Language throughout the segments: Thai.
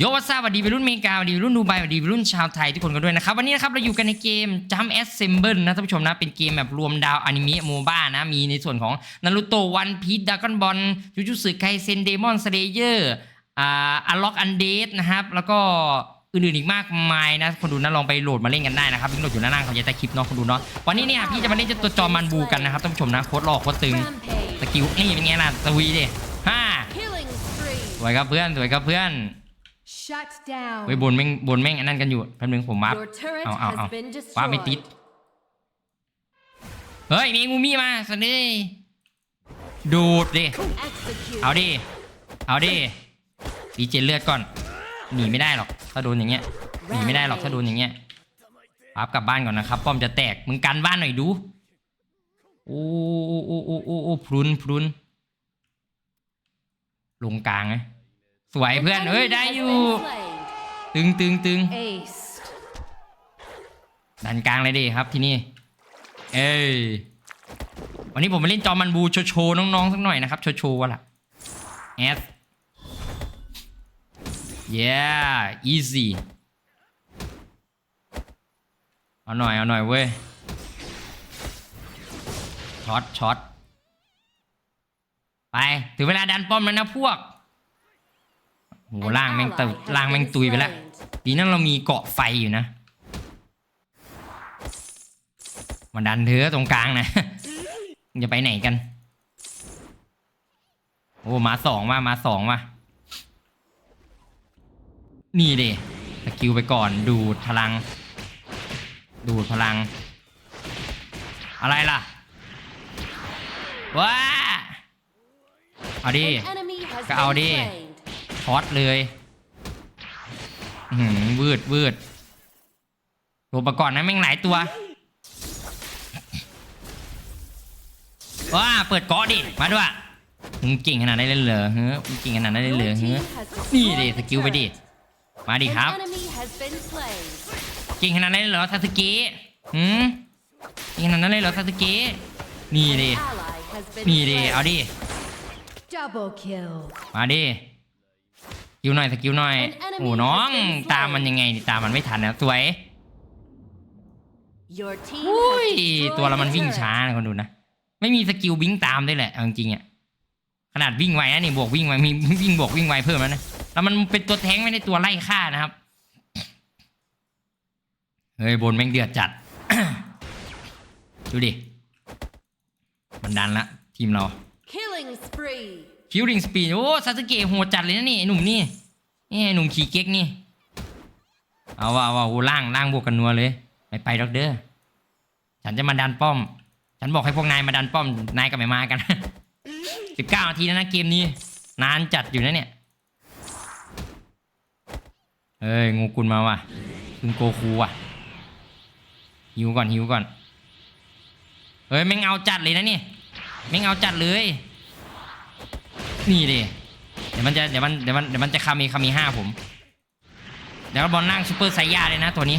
โยวัสสวัสดีวัยรุ่นเมกาสวัสดีวัยรุ่นดูไบสวัสดีวัยรุ่นชาวไทยทุกคนกันด้วยนะครับ วันนี้นะครับเราอยู่กันในเกม Jump Assemble นะท่านผู้ชมนะ เป็นเกมแบบรวมดาวอนิเมะโมบ้านะ มีในส่วนของนารูโตะวันพีดดากอนบอลจูจูสึไคเซนเดมอนสเลเยอร์อ่าอัลล็อกอันเดสนะครับ แล้วก็อื่นๆอีกมากมายนะ คนดูนะลองไปโหลดมาเล่นกันได้นะครับลิงก์โหลดอยู่ด้านล่างของยายใต้คลิปเนาะคนดูเนาะวันนี้เนี่ยพี่จะมาเล่นเจ้าตัวจอมันบูกันนะครับท่านผู้ชมนะโคตรหลอกโคตรตึงสกิลนี่เป็นไงล่ะสวีดิฮ่าสวยครับเพื่อนสวยครับเพื่อน เฮ้ยบนแม่งบนแม่งอันนั้นกันอยู่แป๊บนึงผมวับ Your turret เอาเอาเอา has been วับไม่ติด destroyed. เฮ้ยมีงูมี่มาสันนี่ดูดดิ Execute. เอาดิเอาดิดีเจนเลือดก่อนหนีไม่ได้หรอกถ้าโดนอย่างเงี้ยหนีไม่ได้หรอกถ้าโดนอย่างเงี้ยปั๊บกลับบ้านก่อนนะครับป้อมจะแตกมึงกันบ้านหน่อยดูโอ้โอ้โอ้โอ้โอ้พรุนพรุนลงกลางไง สวยเพื่อนเฮ้ยได้อยู่ ตึงตึงตึง Aced. ดันกลางเลยดิครับที่นี่ เอ้ยวันนี้ผมมาเล่นจอมันบูโชว์โชว์น้องๆสักหน่อยนะครับ โชว์โชว์วะล่ะ S yeah easy เอาหน่อย เอาหน่อยเว้ย ช็อตช็อตไป ถึงเวลาดันป้อมแล้วนะพวก โห An ล่างแม่ง ally ตึ has ล่างแม่ง been ตุยไปแล้ว slain. ดีนั่นเรามีเกาะไฟอยู่นะมาดันเธอตรงกลางนะมึงจะไปไหนกัน โอ้มาสองมามาสองมานี่เดสกิลไปก่อนดูดพลัง ดูดพลัง อะไรล่ะว้าเอาดิ An enemy has ก็เอา been ดิ slain. ช็อตเลยอื้อหือวืดวืดตัวประกอบนั้นแม่งหลายตัวว้าเปิดเกาะดิ มาด้วยมึงเก่งขนาดนั้นเลยเหรอเฮ้ยมึงเก่งขนาดนั้นเลยเหรอ Your เฮ้ team ย has นี่ destroyed ดิ the สกิลไปดิ turret. มาดิครับ An enemy has been slain. เก่งขนาดนั้นเลยเหรอซาสึเกะหืมเก่งขนาดนั้นเลยเหรอซาสึเกะนี่ดิ Ally has been นี่ดิ slain. เอาดิ Double kill. มาดิส กิลหน่อยสกิลหน่อย An enemy โอ้น้อง has been slain ตามมันยังไงนี่ตามมันไม่ทันนะสวย Your team อุ้ย has destroyed ตัวเรามัน the วิ่ง turret. ช้านะคนดูนะไม่มีสกิลวิ่งตามด้วยแหละเอาจริงๆอะขนาดวิ่งไวนะนี่บวกวิ่งไวมีวิ่งบวกวิ่งไวเพิ่มแล้วนะแล้วมันเป็นตัวแท้งไม่ได้ตัวไล่ฆ่านะครับเฮ้ยบนแม่งเดือดจัด ดูดิ มันดันละ ทีมเรา Killing spree. คิวริงสปีดโอ้ซาสึเกะโหดจัดเลยนะนี่ไอ้หนุ่มนี่นี่ไอ้หนุ่มขี่เก๊กนี่ เอาว่าเอาว่าโอ้ล่างล่างบวกกันนัวเลยไปไปดอกเด้อฉันจะมาดันป้อม ฉันบอกให้พวกนายมาดันป้อมนายก็ไม่มากันสิบเก้านาทีแล้วนะเกมนี้ นานจัดอยู่นะเนี่ยเอ้ยงูกุลมาว่ะคุณโกคูว่ะหิวก่อนหิวก่อนเฮ้ยแม่งเอาจัดเลยนะนี่แม่งเอาจัดเลย นี่ดิเดี๋ยวมันจะเดี๋ยวมันเดี๋ยวมันเดี๋ยวมันจะคามีคามีห้าผม เดี๋ยวบอลนั่งซูเปอร์ไซย่าเลยนะตัวนี้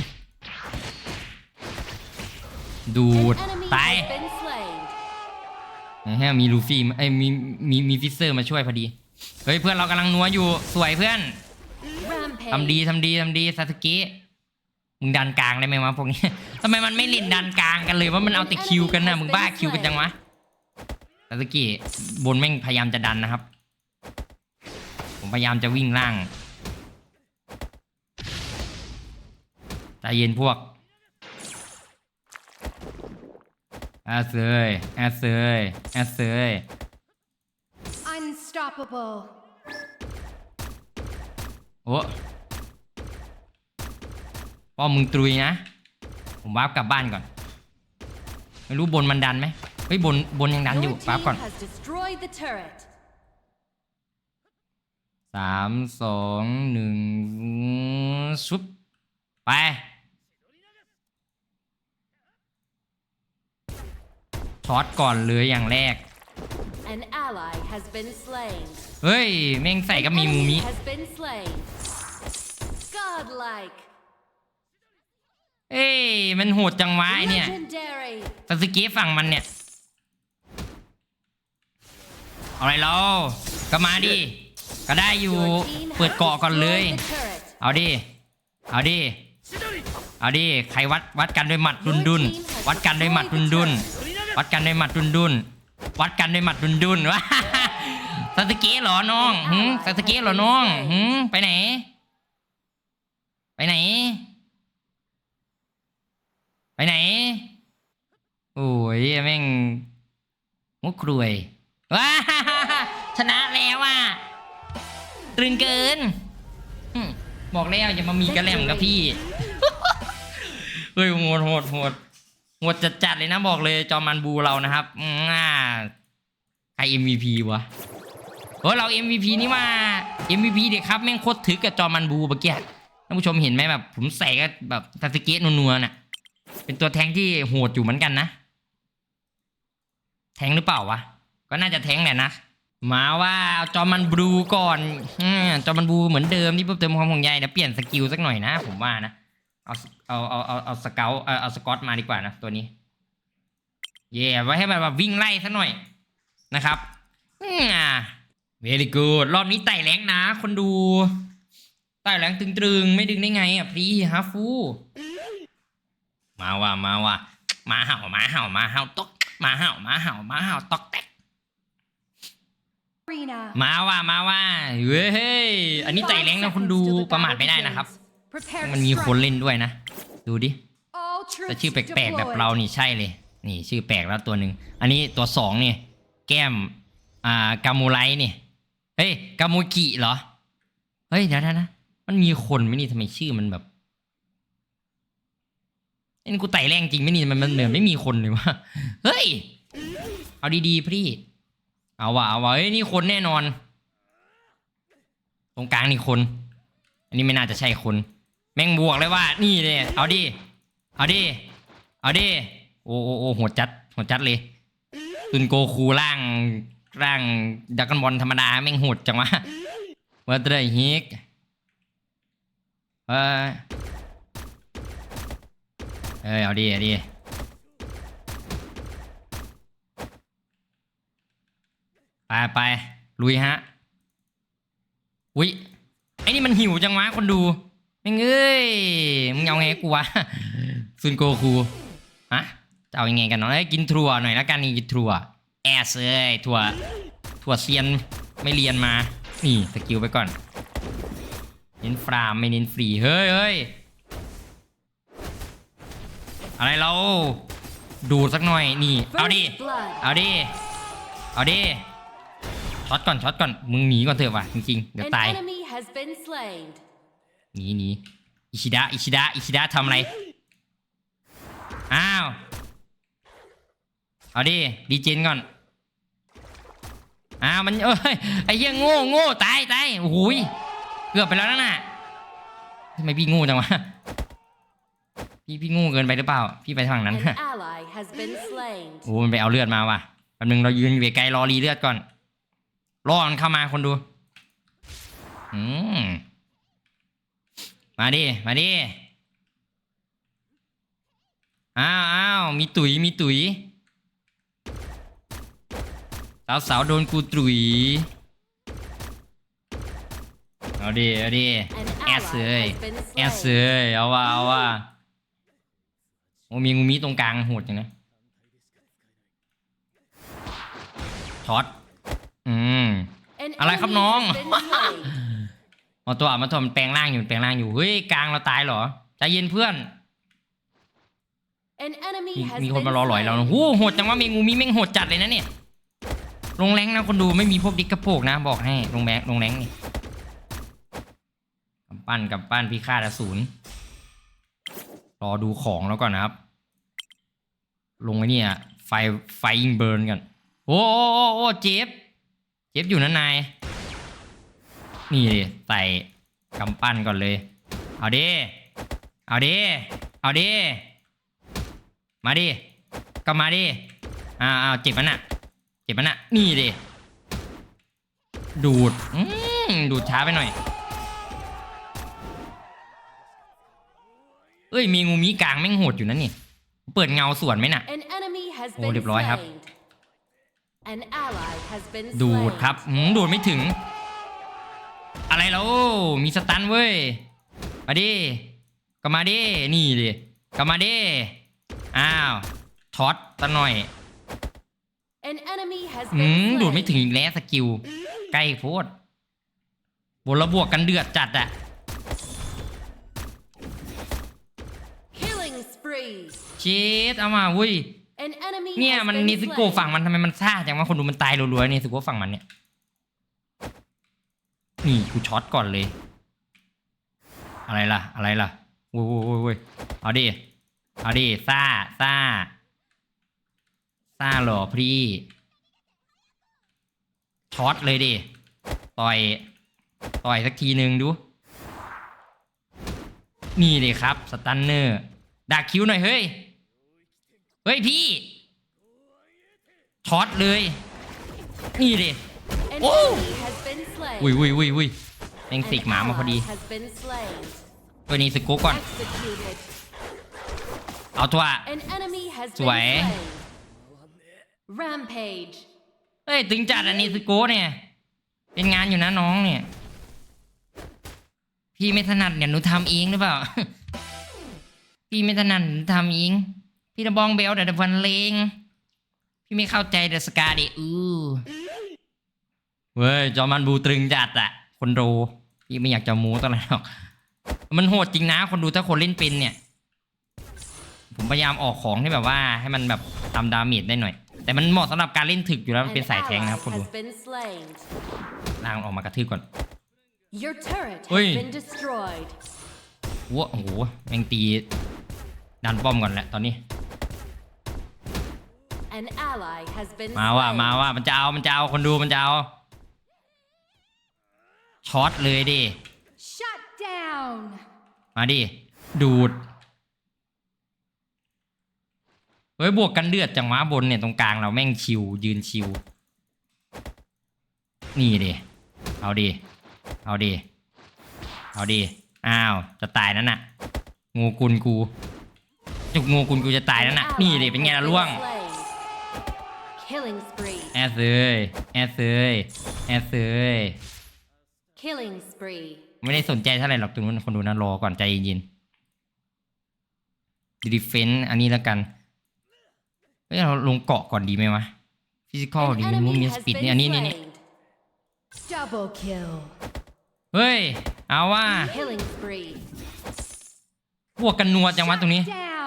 ดูด An enemy ตาย has been slain. แฮมีลูฟี่มาเอ้ยมีมีมีฟิสเซอร์มาช่วยพอดี เฮ้ยเพื่อนเรากำลังนัวอยู่สวยเพื่อน Rampage. ทำดีทำดีทำดีซาสเกะมึงดันกลางได้ไหมวะพวกนี้ทำไมมันไม่เล่นดันกลางกันเลยว่ามันเอาแต่คิวกันนะมึงบ้าคิวกันจังวะซาสเกะบนแม่งพยายามจะดันนะครับ ผมพยายามจะวิ่งล่างใจเย็นพวกแอสเซยแอสเซยแอสเซย Unstoppable. โอ้ป้อมมึงตรุยนะ ผมวาร์ปกลับบ้านก่อน ไม่รู้บนมันดันไหมเฮ้ยบนบนยังดันอยู่ Your วาร์ป team ก่อน สามสองหนึ่งชุบไปช็อตก่อนเลยอย่างแรก An ally has been slain. เฮ้ย แม่งใส่ก็มีมูมิ Enemy has been slain. Godlike. เอ้ย มันโหดจังวะไอเนี่ย Legendary. ซาสึเกะฝั่งมันเนี่ยเอาอะไรเราก็มาดิ ก็ได้อยู่ Your team เปิด has เกาะก่อนเลย destroyed the turret. เอาดิ เอาดิ เอาดิ ใครวัดวัดกันด้วยหมัดดุนดุนๆวัดกันด้วยหมัดดุนดุนๆวัดกันด้วยหมัดดุนดุนๆวัดกันด้วยหมัดดุนดุนๆว้าซาสเกะเหรอน้องหืมซาสเกะเหรอน้องหืมไปไหน ไปไหน ไปไหน โอ้ยแม่งมุกครวยว้าชนะแล้วอะ ตรึงเกินบอกแล้วอย่ามามีกระแหลมกับพี่ เฮ้ยโหดโหดโหดโหดจัดจัดๆเลยนะบอกเลยจอมันบูเรานะครับอ่าใคร MVP วะเฮ้ยเรา MVP นี่ว่า MVP เด็กครับแม่งโคตรถึกกับจอมันบูเมื่อกี้ท่านผู้ชมเห็นไหมแบบ ผมใส่ก็แบบซาสเกะนัวๆน่ะ เป็นตัวแทงที่โหดอยู่เหมือนกันนะ แทงหรือเปล่าวะ ก็น่าจะแทงแหละนะ มาว่าจอมันบลูก่อนอจอมันบลูเหมือนเดิมที่เพิ่มเติมความห่วงใยเดี๋ยวเปลี่ยนสกิลสักหน่อยนะผมว่านะเอาเอาเอาเอาเอาสเกลเอาเอาสกอตมาดีกว่านะตัวนี้ เย่ไว้ให้มันแบบวิ่งไล่ซะหน่อยนะครับอืมอะ very good รอบนี้ไต่แรงนะ คนดูไต่แรงตึงๆ ไม่ดึงได้ไงอะพี่ฮาฟูมาว่ะมาว่ะหมาเห่ามาเห่ามาเห่าตกมาเห่ามาเห่ามาเห่าตอกแตก มาว่ะมาว่ะเว้ยอันนี้ไต่แรงนะคุณดูประมาทไม่ได้นะครับ Prepare to มันมีคน strike. เล่นด้วยนะ ดูดิ All แต่ troops ชื่อแปลกๆแบบ deployed. เรานี่ใช่เลย นี่ชื่อแปลกแล้วตัวหนึ่งอันนี้ตัวสองนี่แก้มอ่ากามูไรนี่เฮ้ยกามูกิเหรอเฮ้ยเดี๋ยวนะนะมันมีคนไหมนี่ทำไมชื่อมันแบบเอ็นกูไต่แรงจริงไหมนี่มันมันเหมือนไม่มีคนเลยวะเฮ้ยเอาดีๆพี่ เอาวะเอาวะเฮ้ยนี่คนแน่นอน ตรงกลางนี่คน อันนี้ไม่น่าจะใช่คน แม่งบวกเลยว่า นี่เลยเอาดิ เอาดิ เอาดิ โอ้โอ้โอ้โหดจัดโหดจัดเลยตุนโกคูร่างร่างดักกันบอลธรรมดาแม่งโหดจังวะว่าเตยฮิกเออเอ้ยเอาดิเอาดิ ไปไปลุยฮะ อุ้ยไอ้นี่มันหิวจังวะคนดูม่งเอ้ยมึงเอาไงกูวะซุนโกคูฮะจะเอายังไงกันเนาะกินถั่วหน่อยละกันนี่กินถั่วแอสเอ้ยถั่วถั่วเซียนไม่เรียนมา นี่สกิลไปก่อนเน้นฟรามไม่เน้นฟรีเฮ้ยเฮ้ยอะไรเราดูสักหน่อยนี่ เอาดิ เอาดิ เอาดิ ช็อตก่อนช็อตก่อนมึงหนีก่อนเถอะว่ะจริงๆเดี๋ยว An ตาย enemy has been slain. หนีหนีอิชิดะอิชิดะอิชิดะทำอะไร อ้าว เอาดิดีเจนก่อน อ้าวมันเอ้ยไอ้เหี้ยโง่โง่ตายตายโอ้โหยเกือบไปแล้วนะน่ะทำไมพี่โง่จังวะ พี่พี่โง่เกินไปหรือเปล่า พี่ไปทางนั้น An ally has been slain. โอ้มันไปเอาเลือดมาว่ะแป๊บนึงเรายืนอยู่ไกลๆรอรีเลือดก่อน รอมันเข้ามาคนดู อืม มาดิ มาดิ อ้าวอ้าวมีตุ๋ย มีตุ๋ย สาวสาวๆโดนกูตุ๋ย เอาดิ เอาดิ An แอสเอ้ ally ย has been แอส slain. เอ้ยเอาว่ะเอาว่ะโอ้มีงูมีตรงกลางโหดจังนะช็อตอืม An อะไรครับ enemy น้อง has been slain. เอาตัวมาถมนแปลงร่างอยู่มันแปลงร่างอยู่เฮ้ยกลางเราตายเหรอใจเย็นเพื่อน An enemy มี has มีคน been มารอหลอยเรา slain. โอ้โหโหดจังว่ามีงูมีแม่งโหดจัดเลยนะเนี่ยลงแรงนะคนดูไม่มีพวกดิกกระโปกนะ บอกให้ลงแบงลงแรงนี่กำปั้นกำปั้นพิฆาตอสูรรอดูของแล้วก่อนนะครับ ลงไอ้นี่อะไฟไฟยิงเบิร์นกัน โอ้โอ้โอ้โอ้เจฟ เจฟอยู่นะนาย นี่ดิใส่กำปั้นก่อนเลย เอาดิ เอาดิ เอาดิ มาดิ ก็มาดิ อ้าวอ้าวเจ็บมันน่ะเจ็บมันน่ะนี่ดิ ดูด อืมดูดช้าไปหน่อย เอ้ย มีงูมีกลางแม่งโหดอยู่นั่นนี่ เปิดเงาสวนไหมน่ะ An enemy has โอ้ been เรียบร้อยครับ slain. An ally has been ดูด slain. ครับหืมดูดไม่ถึง อะไรแล้วมีสตันเว้ย มาดิก็มาดิ นี่ดิก็มาดิ อ้าวช็อตตะหน่อย An enemy has อื been ม slain. ดูดไม่ถึงอีกแล้วสกิล ใกล้โพดบนระบวกกันเดือดจัดอะ Killing spree. เชีดเอามาวุ้ย An enemy เนี่ย has มัน been นิสโก slain. ฝั่งมันทำไมมันซ่าจังว่าคนดูมันตายรัวๆนี่นิสโกฝั่งมันเนี่ย นี่กูช็อตก่อนเลย อะไรล่ะ อะไรล่ะโว้ยโว้ยโว้ยโว้ยเอาดิ เอาดิซ่าซ่าซ่าเหรอพี่ช็อตเลยดิ ต่อย ต่อยสักทีหนึ่งดู นี่เลยครับ สตันเนอร์ดักคิ้วหน่อยเฮ้ย เฮ้ยพี่ช็อตเลย นี่ดิ An Oh! enemy has been slain. อุ้ยอุ้ยอุ้ยอุ้ยแม่ง An สิกหมามาพอดี ally has been slain. ตัวนี้สกุก่อน Executed. เอาตัว An enemy has ส been วย slain. Rampage. เฮ้ยตึงจัดอันนี้สกุเนี่ย เป็นงานอยู่นะน้องเนี่ย พี่ไม่ถนัดเนี่ยหนูทำเองหรือเปล่า พี่ไม่ถนัดหนูทำเอง พี่ตะบองเบลเดี๋ยววันเลงพี่ไม่เข้าใจเดอะสกาดิอือเว้ยจอมันบูตรึงจัดอะคนดูพี่ไม่อยากจะมูตอนไหนหรอกมันโหดจริงนะคนดูถ้าคนเล่นเป็นเนี่ย ผมพยายามออกของที่แบบว่า ให้มันแบบทำดาเมจได้หน่อย แต่มันเหมาะสำหรับการเล่นถึกอยู่แล้วมัน An เป็นสายแทง ally นะครับคนดู has been slain. ล่างออกมากระทืบก่อน Your turret has Ui. been destroyed. วัวโอ้โหแม่งตี ดันป้อมก่อนแหละตอนนี้ An ally has been มาว่า slain. มาว่ามันจะเอามันจะเอาคนดูมันจะเอาช็อตเลยดิ Shut down. มาดิ ดูด เฮ้ย บวกกันเดือดจังหวะบนเนี่ย ตรงกลางเราแม่งชิว ยืนชิว นี่ดิ เอาดิ เอาดิ เอาดิ อ้าว จะตายนั่นน่ะ งูกุลกู จุกงูกุลกูจะตายนั่นน่ะ An นี่ ally ดิเป็นไง has ล่ะ been ล่วง slain. Killing spree. แอสเอ้ยแอสเอ้ยแอสเอ้ย Killing spree. ไม่ได้สนใจเท่าไหร่หรอกตรงนู้นคนดูนะรอก่อนใจเย็นๆดีเฟนต์อันนี้แล้วกัน เฮ้ยเราลงเกาะก่อนดีไหมวะ ฟิสิกอล An ดีมู enemy มี has สปีด been เนี่ยอันนี้นี่นี่ slain. Double kill. เฮ้ย เอาว่า Killing spree. พวกกันนัวจังวะตรงนี้ Down.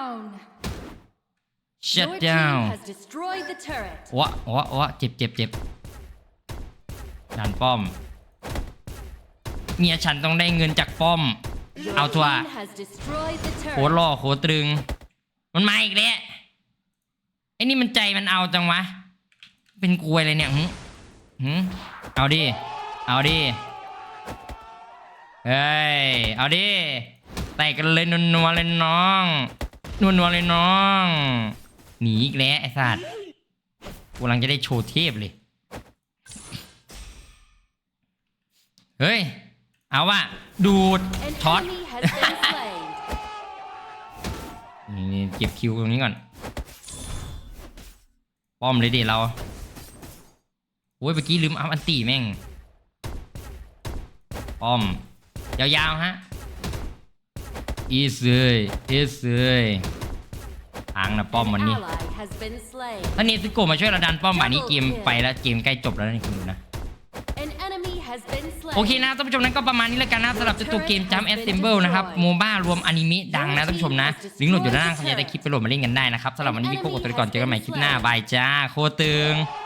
Shut Your down team has destroyed the turret. วะวะวะเจ็บเจ็บเจ็บดันป้อม เมียฉันต้องได้เงินจากป้อม Your Ao tua. team has destroyed the โคตร turret. ล่อโคตรตรึง มันมาอีกแล้วไอ้นี่มันใจมันเอาจังวะ เป็นกลวยเลยเนี่ยหึหึเอาดิ เอาดิ เฮ้ย เอาดิไต่กันเลยนัวๆเลยน้อง นัวๆเลยน้อง หนีอีกแล้วไอ้สัตว์กูกำลังจะได้โชว์เทพเลย เฮ้ย เอาว่ะดูดช็อต enemy has been slain. นี่เก็บคิวตรงนี้ก่อน ป้อมเลยดิเรา โอ้ยเมื่อกี้ลืมอัพอันตีแม่ง ป้อม ยาวๆฮะ อีเซยอีเซย ทางนะป้อม An วันนี้ ally has been slain. ถ้าเนสโกะมาช่วยเราดันป้อมบ่ายนี้เกมไปแล้วเกมใกล้จบแล้วนี่คุณดูนะ An enemy has been slain. โอเคนะท่านผู้ชมนั้นก็ประมาณนี้แล้วกันนะสำหรับเจ้าตัวเกม Jump Assemble นะครับโมบ้ารวมอนิเมะดังนะท่านผู้ชมนะลิงก์โหลดอยู่ด้านล่างใครจะได้คลิปไปโหลดมาเล่นกันได้นะครับสำหรับวันนี้พี่โคกดตัวไปก่อนเจอกันใหม่คลิปหน้าบายจ้าโคตรตึง An